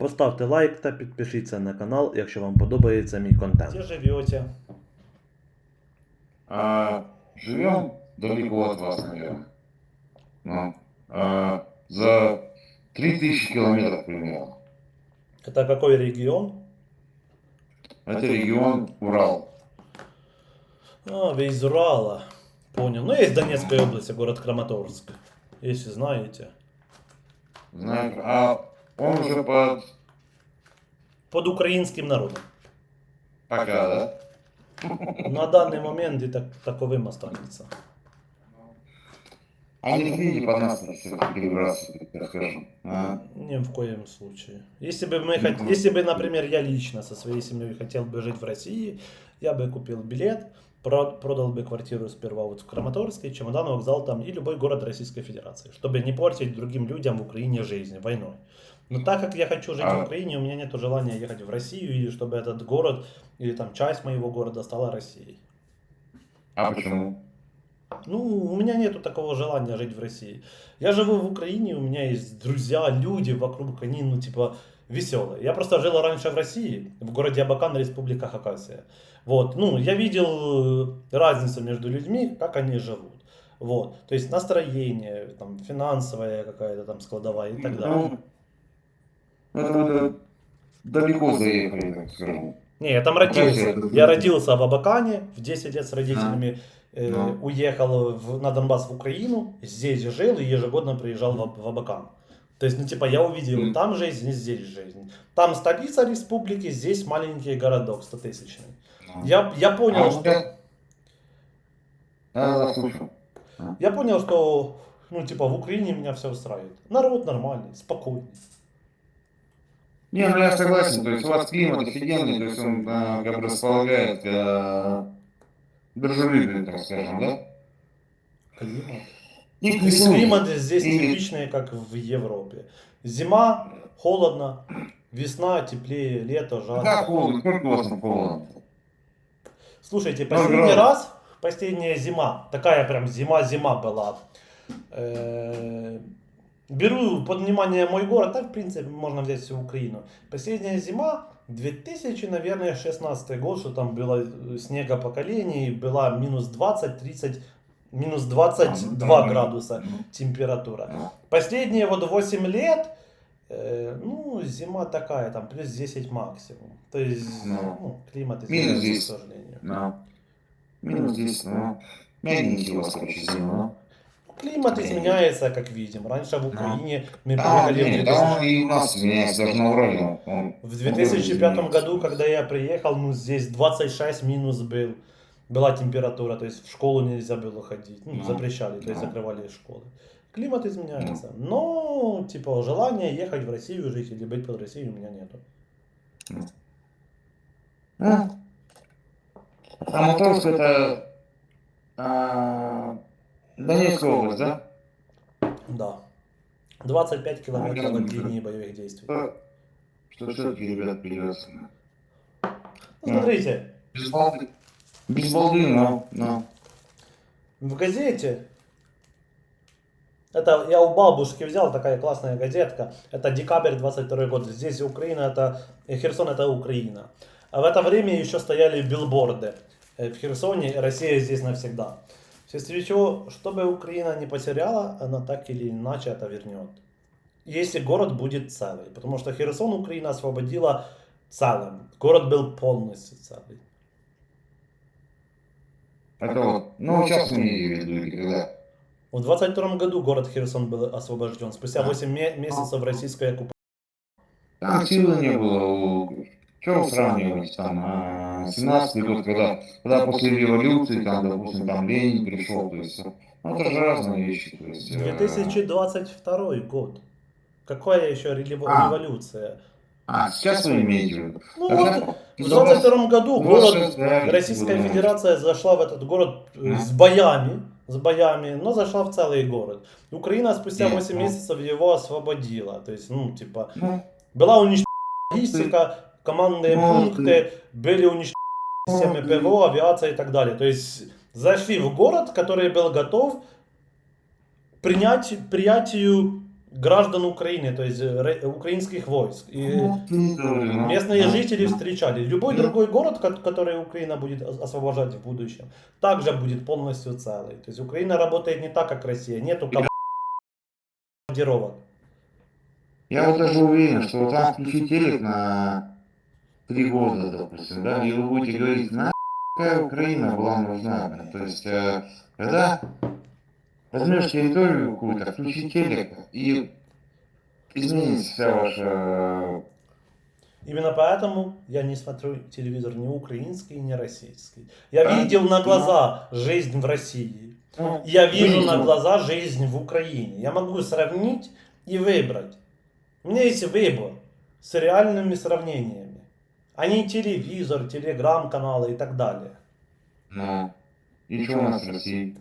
Поставте лайк та підпишіться на канал, якщо вам подобається мій контент. Где живете? А, живем далеко от вас, наверное. Ну, а, за 3000 километров примерно. Это какой регион? Это регион Урал. А, вы из Урала. Понял. Ну, есть Донецкая область, город Краматорск. Если знаете. Знаешь, а он уже под... Под украинским народом. Пока, да? На данный момент и так, таковым останется. А не хотите под нас перебраться, так скажем? А? Ни в коем случае. Если бы мы хот- если бы, например, я лично со своей семьей хотел бы жить в России, я бы купил билет, продал бы квартиру сперва вот в Краматорске, чемодан, вокзал там и любой город Российской Федерации, чтобы не портить другим людям в Украине жизнь войной. Но так как я хочу жить в А- Украине, у меня нет желания ехать в Россию или чтобы этот город или там часть моего города стала Россией. А почему? Ну, у меня нету такого желания жить в России. Я живу в Украине, у меня есть друзья, люди вокруг, они, ну, типа, веселые. Я просто жил раньше в России, в городе Абакан, республика Хакасия. Вот, ну, я видел э, разницу между людьми, как они живут. Вот, то есть настроение, там, финансовая какая-то там складовая и так далее. Ну, это вы далеко заехали, так скажем. Не, я там родился. это- Я родился в Абакане, в 10 лет с родителями э, Ну. уехал в, на Донбасс в Украину, здесь жил и ежегодно приезжал в, в Абакан. То есть, ну, типа, я увидел Мгм. там жизнь и здесь жизнь. Там столица республики, здесь маленький городок 100-тысячный. Ну. Я, я понял, А что... вот Да, да, слушаю. Я понял, что, ну, типа, в Украине меня все устраивает. Народ нормальный, спокойный. Не, ну я согласен, то есть у вас климат офигенный, то есть он а, как бы располагает к дружелюбию, так скажем, да? Климат. И И весне. Климат здесь И- типичный, как в Европе. Зима, холодно, весна, теплее, лето, жарко. Да, холодно, сколько у вас там холодно? Слушайте, Ну, последний градус. раз, последняя зима, такая прям зима-зима была. Э, Беру под внимание мой город, так, в принципе, можно взять всю Украину. Последняя зима, 2000, наверное, 16 год, что там было э, снега поколений, была минус 20-30, минус 22 Да, градуса ну, температура. ну. Последние вот 8 лет, э, ну, зима такая, там, плюс 10 максимум. То есть, Ну. ну, климат изменился, 10. к сожалению. Ну, минус 10, ну, мягенький короче, зима, ну. Климат изменяется, как видим. Раньше в Ну. Украине мы приехали в нет, 2000 да, он и у нас изменяется, даже на Урале. В 2005 он году, когда я приехал, ну здесь 26 минус был. Была температура, то есть в школу нельзя было ходить. Ну, Ну, запрещали, то есть ну. закрывали школы. Климат изменяется. Но, типа, желания ехать в Россию жить или быть под Россией у меня нету. Ну, Краматорск это а, Донецкая область, да? Да. 25 километров Ну, от линии боевых действий. Что, все-таки, ребят, перевез. Ну, смотрите. Без балды, но, но. в газете, это я у бабушки взял, такая классная газетка, это декабрь 22 год, здесь Украина, это э, Херсон это Украина. А в это время еще стояли билборды э, в Херсоне, Россия здесь навсегда. Вследствие чего, чтобы Украина не потеряла, она так или иначе это вернет. Если город будет целый, потому что Херсон Украина освободила целым, город был полностью целый. Это вот, ну, сейчас имею в виду, когда. В 22 году город Херсон был освобожден, спустя Да. 8 ме- месяцев российской оккупации. Там силы не было у... Что вы сравниваете там? а, 17 год, когда, когда после революции, там, допустим, там Ленин пришел, то есть, ну, это же разные вещи, то есть. э, 2022 год. Какая еще А. революция? А, сейчас вы имеете в виду? Ну Тогда- вот, в 22 году город, сейчас, да, Российская вот, Федерация зашла в этот город э, Мгм. с боями, с боями, но зашла в целый город. Украина спустя Нет, 8 ну. месяцев его освободила. То есть, ну, типа, Ну, была уничтожена логистика, командные Ну, пункты, были уничтожены системы Ну, ПВО, авиация и так далее. То есть зашли в город, который был готов принять, принятию граждан Украины, то есть э, украинских войск. И местные жители встречали. Любой другой город, ко- который Украина будет ос- освобождать в будущем, также будет полностью целый. То есть Украина работает не так, как Россия. Нету командировок. Я вот даже уверен, что вот там включить телек на три года, допустим, да, и вы будете говорить, на какая Украина была нужна, блин». то есть, э, когда возьмешь территорию какую-то, включи телек, и изменится вся ваша... Именно поэтому я не смотрю телевизор ни украинский, ни российский. Я А, видел на глаза жизнь в России. ну, Я вижу блин, на ну, глаза жизнь в Украине. Я могу сравнить и выбрать. У меня есть выбор с реальными сравнениями. А не телевизор, телеграм-каналы и так далее. Ну, и что у нас в России?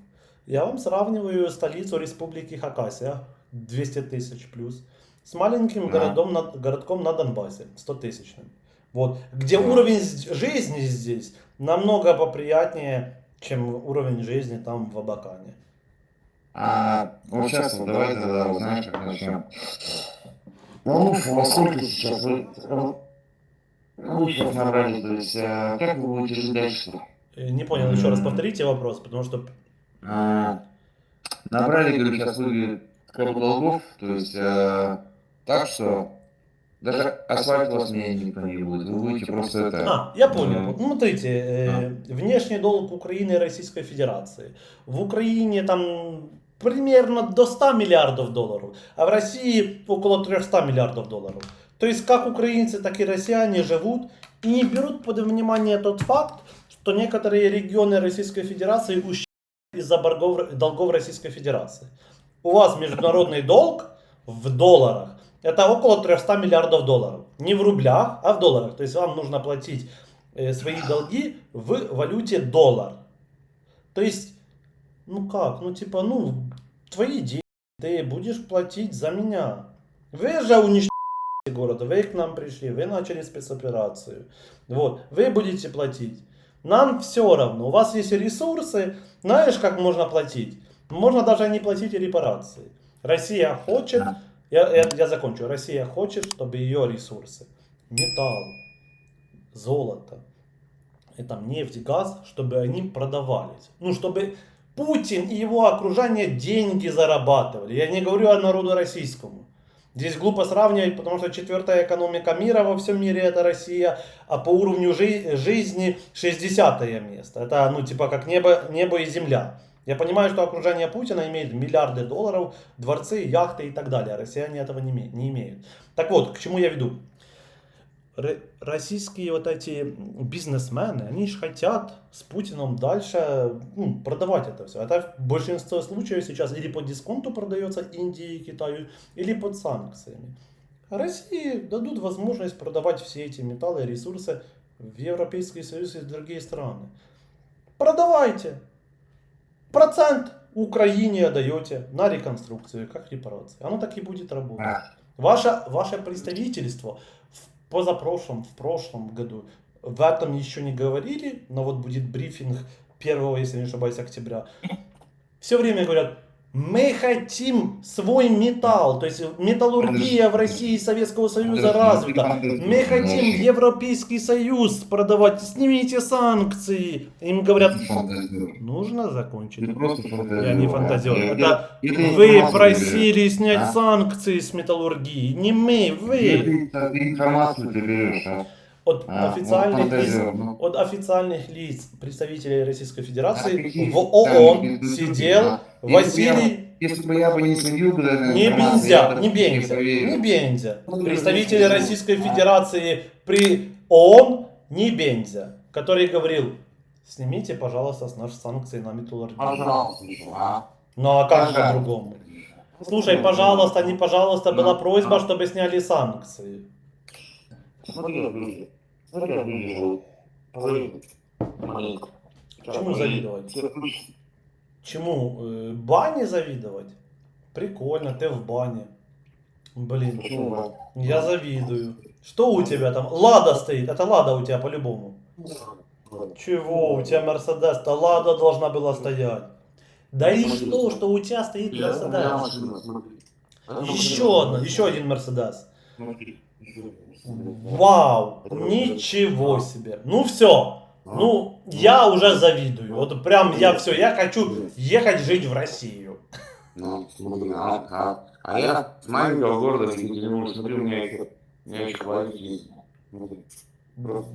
Я вам сравниваю столицу республики Хакасия, 200 тысяч плюс, с маленьким Да. городом на, городком на Донбассе, 100 тысячным. Вот, где Да. уровень жизни здесь намного поприятнее, чем уровень жизни там в Абакане. А вот сейчас вот давай тогда, вот знаешь, как начнем. Ну, во сколько сейчас вы... Вы сейчас набрали, то есть, э, как вы будете жить дальше? Э, Не понял, еще раз повторите вопрос, потому что А, Набрали, говорю, сейчас вы коробку долгов, то есть, э, так что даже асфальт у вас менять никто не будет, вы будете просто это... А, я понял. Вот, Ну, смотрите, э, внешний долг Украины и Российской Федерации. В Украине там примерно до 100 миллиардов долларов, а в России около 300 миллиардов долларов. То есть как украинцы, так и россияне живут и не берут под внимание тот факт, что некоторые регионы Российской Федерации ущерб из-за боргов- долгов Российской Федерации. У вас международный долг в долларах. Это около 300 миллиардов долларов. Не в рублях, а в долларах. То есть вам нужно платить э, свои долги в валюте доллар. То есть, ну как, ну типа, ну, твои деньги, ты будешь платить за меня. Вы же уничтожили города, вы к нам пришли, вы начали спецоперацию. Вот, вы будете платить. Нам все равно, у вас есть ресурсы, знаешь, как можно платить? Можно даже не платить репарации. Россия хочет, я, я, я закончу, Россия хочет, чтобы ее ресурсы, металл, золото, и там нефть, газ, чтобы они продавались. Ну, чтобы Путин и его окружение деньги зарабатывали. Я не говорю о народу российскому. Здесь глупо сравнивать, потому что четвертая экономика мира во всем мире это Россия, а по уровню жи- жизни 60 место. Это ну типа как небо, небо и земля. Я понимаю, что окружение Путина имеет миллиарды долларов, дворцы, яхты и так далее. Россияне этого не, име- не имеют. Так вот, к чему я веду? Российские вот эти бизнесмены, они же хотят с Путиным дальше ну, продавать это все. Это в большинстве случаев сейчас или по дисконту продается Индии и Китаю, или под санкциями. России дадут возможность продавать все эти металлы и ресурсы в Европейский Союз и другие страны. Продавайте. Процент Украине отдаете на реконструкцию, как репарации. Оно так и будет работать. А, Ваше, ваше представительство в позапрошлом, в прошлом году в этом еще не говорили, но вот будет брифинг 1, если не ошибаюсь, октября. Все время говорят, мы хотим свой металл, то есть металлургия в России и Советского Союза развита. Мы хотим Европейский Союз продавать, снимите санкции. Им говорят, нужно закончить. Я не фантазер. Я- Это вы просили снять а? санкции с металлургии. Не мы, вы. информацию ты берешь, а? От А, официальных вот лиц, ну. от официальных лиц представителей Российской А Федерации какие в ООН институты, сидел а? Если бы я- Василий Если бы я бы не следил бы Не Бензя, не Бензя, не Бензя. Ну, Представители ну, Российской а? Федерации при ООН не Бензя, который говорил, снимите, пожалуйста, с наши санкции на металлургию. Пожалуйста, а? Ну а как по-другому? Слушай, пожалуйста, не пожалуйста, была Ну, просьба, а. чтобы сняли санкции. Смотри, как люди. Смотри, как люди живут. Маленько. Чему завидовать? Чему? Э, Бане завидовать? Прикольно, ты в бане. Блин, Почему я завидую. Что у тебя там? Лада стоит. Это Лада у тебя по-любому. Чего? У тебя Мерседес? То Лада должна была стоять. Да и что, что у тебя стоит Мерседес? Еще одна, еще один Мерседес. Вау, ничего себе. Ну все, ну я уже завидую. Вот прям я все, я хочу ехать жить в Россию. Ну, смотри, а, а, а я маленького города Екатеринбург, смотри, у меня еще, у меня. Просто.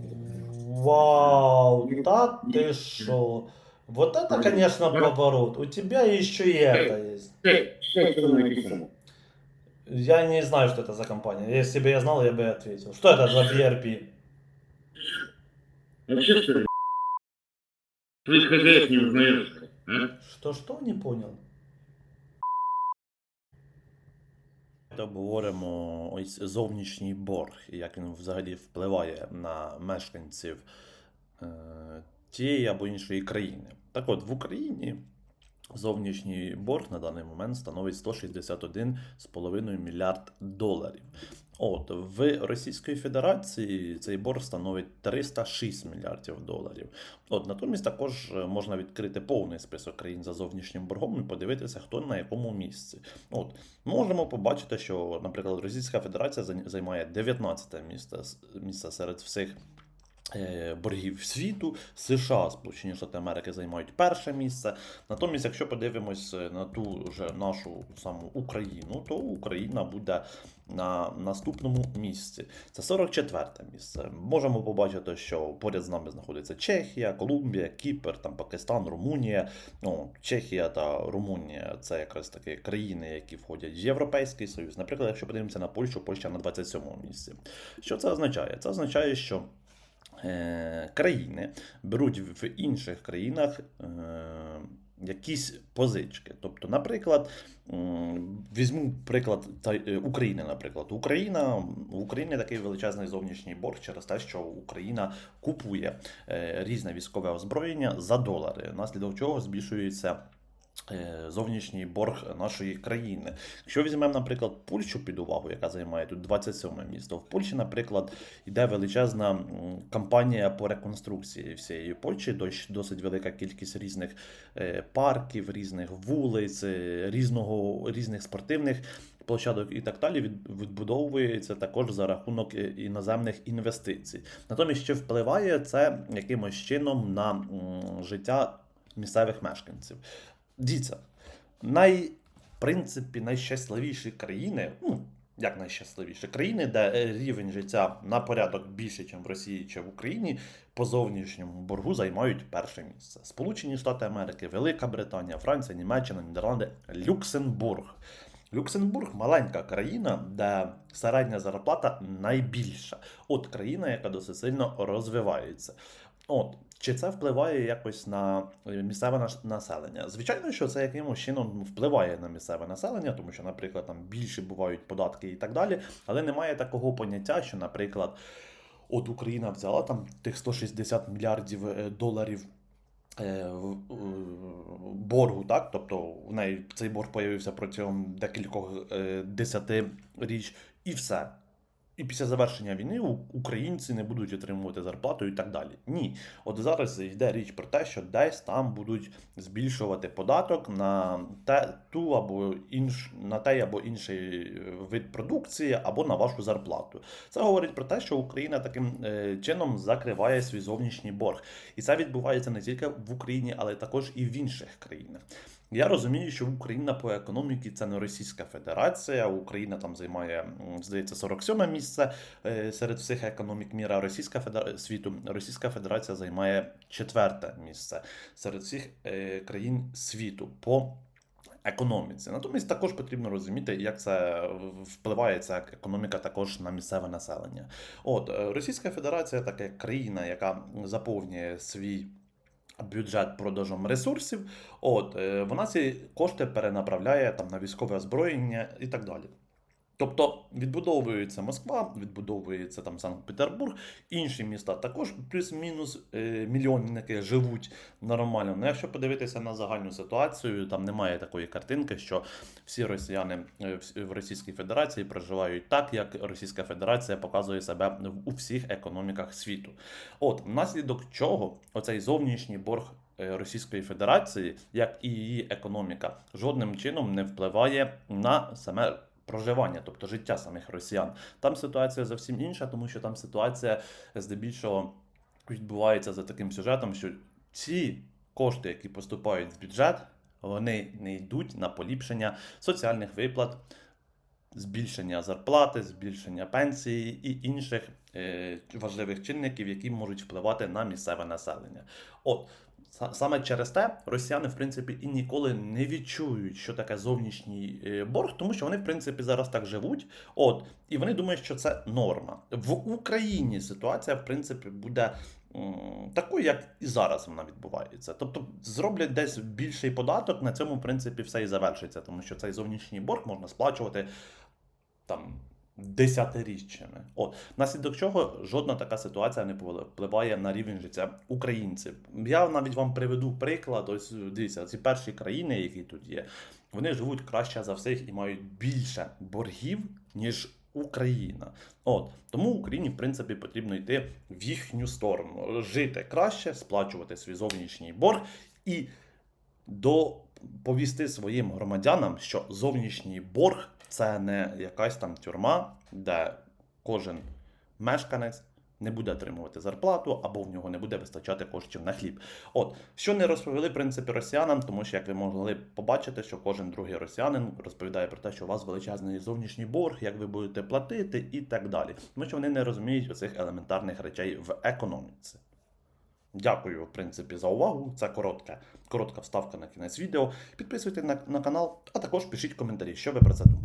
Вау, да ты шо. Вот это, конечно, поворот. У тебя еще и это есть. Я не знаю, что это за компания. Если бы я знал, я бы ответил. Что это за BRP? Вообще, что ли? Своих хозяев не узнаешь, а? Что-что? Не понял. Давайте обговоримо ось зовнішній борг, і як він взагалі впливає на мешканців е, тієї або іншої країни. Так от, в Україні зовнішній борг на даний момент становить 161,5 мільярд доларів. От в Російської Федерації цей борг становить 306 мільярдів доларів. От натомість також е, можна відкрити повний список країн за зовнішнім боргом і подивитися, хто на якому місці. От можемо побачити, що, наприклад, Російська Федерація зай- займає 19 місце, с- місце серед всіх. Е, Боргів світу, США, Сполучені Штати Америки займають перше місце. Натомість, якщо подивимось е, на ту же нашу саму Україну, то Україна буде на наступному місці. Це 44 місце. Можемо побачити, що поряд з нами знаходиться Чехія, Колумбія, Кіпр, там Пакистан, Румунія. Ну, Чехія та Румунія це якраз таки країни, які входять в Європейський Союз. Наприклад, якщо подивимося на Польщу, Польща на 27-му місці. Що це означає? Це означає, що країни беруть в інших країнах е, якісь позички. Тобто, наприклад, візьму приклад е, України, наприклад. Україна, в Україні такий величезний зовнішній борг через те, що Україна купує е, різне військове озброєння за долари, наслідок чого збільшується. Е, Зовнішній борг нашої країни. Якщо візьмемо, наприклад, Польщу під увагу, яка займає тут 27 місто, в Польщі, наприклад, йде величезна кампанія по реконструкції всієї Польщі, досить велика кількість різних е, парків, різних вулиць, е, різного, різних спортивних площадок і так далі відбудовується також за рахунок іноземних інвестицій. Натомість, чи впливає це якимось чином на життя місцевих мешканців? Дивіться, най, в принципі, найщасливіші країни, ну, як найщасливіші країни, де е, рівень життя на порядок більше, ніж в Росії чи в Україні, по зовнішньому боргу займають перше місце. Сполучені Штати Америки, Велика Британія, Франція, Німеччина, Нідерланди, Люксембург. Люксембург маленька країна, де середня зарплата найбільша. От країна, яка досить сильно розвивається. От, чи це впливає якось на е, місцеве населення? Звичайно, що це якимось чином впливає на місцеве населення, тому що, наприклад, там більше бувають податки і так далі, але немає такого поняття, що, наприклад, от Україна взяла там тих 160 мільярдів е, доларів. е, Боргу, так? Тобто в неї цей борг появився протягом декількох е, десятиріч, і все. І після завершення війни українці не будуть отримувати зарплату і так далі. Ні. От зараз йде річ про те, що десь там будуть збільшувати податок на те, ту або інш, на той або інший е, вид продукції, або на вашу зарплату. Це говорить про те, що Україна таким е, чином закриває свій зовнішній борг. І це відбувається не тільки в Україні, але також і в інших країнах. Я розумію, що Україна по економіці це не Російська Федерація. Україна там займає, здається, 47 місце е, серед всіх економік міра Російська Федерація світу. Російська Федерація займає четверте місце серед всіх е, країн світу по економіці. Натомість також потрібно розуміти, як це впливає ця економіка також на місцеве населення. От е, Російська Федерація така країна, яка заповнює свій. Бюджет продажем ресурсів, от е, вона ці кошти перенаправляє там на військове озброєння і так далі. Тобто відбудовується Москва, відбудовується там Санкт-Петербург, інші міста також плюс-мінус е, мільйонники живуть нормально. Ну, якщо подивитися на загальну ситуацію, там немає такої картинки, що всі росіяни е, в- Російській Федерації проживають так, як Російська Федерація показує себе у всіх економіках світу. От внаслідок чого оцей зовнішній борг е, Російської Федерації, як і її економіка, жодним чином не впливає на саме проживання, тобто життя самих росіян. Там ситуація зовсім інша, тому що там ситуація здебільшого відбувається за таким сюжетом, що ці кошти, які поступають в бюджет, вони не йдуть на поліпшення соціальних виплат, збільшення зарплати, збільшення пенсії і інших е, важливих чинників, які можуть впливати на місцеве населення. От саме через те росіяни, в принципі, і ніколи не відчують, що таке зовнішній е, борг, тому що вони, в принципі, зараз так живуть. От, і вони думають, що це норма. В Україні ситуація, в принципі, буде такою, як і зараз вона відбувається. Тобто зроблять десь більший податок, на цьому, в принципі, все і завершиться, тому що цей зовнішній борг можна сплачувати там. Десятиріччями. От, наслідок чого жодна така ситуація не впливає на рівень життя українців. Я навіть вам приведу приклад. Ось дивіться, ці перші країни, які тут є, вони живуть краще за всіх і мають більше боргів, ніж Україна. От тому Україні, в принципі, потрібно йти в їхню сторону, жити краще, сплачувати свій зовнішній борг і доповісти своїм громадянам, що зовнішній борг це не якась там тюрма, де кожен мешканець не буде отримувати зарплату або в нього не буде вистачати коштів на хліб. От що не розповіли в принципі росіянам, тому що як ви могли побачити, що кожен другий росіянин розповідає про те, що у вас величезний зовнішній борг, як ви будете платити і так далі. Тому що вони не розуміють оцих елементарних речей в економіці. Дякую, в принципі, за увагу. Це коротка, коротка вставка на кінець відео. Підписуйтесь на, на канал, а також пишіть коментарі, що ви про це думаєте.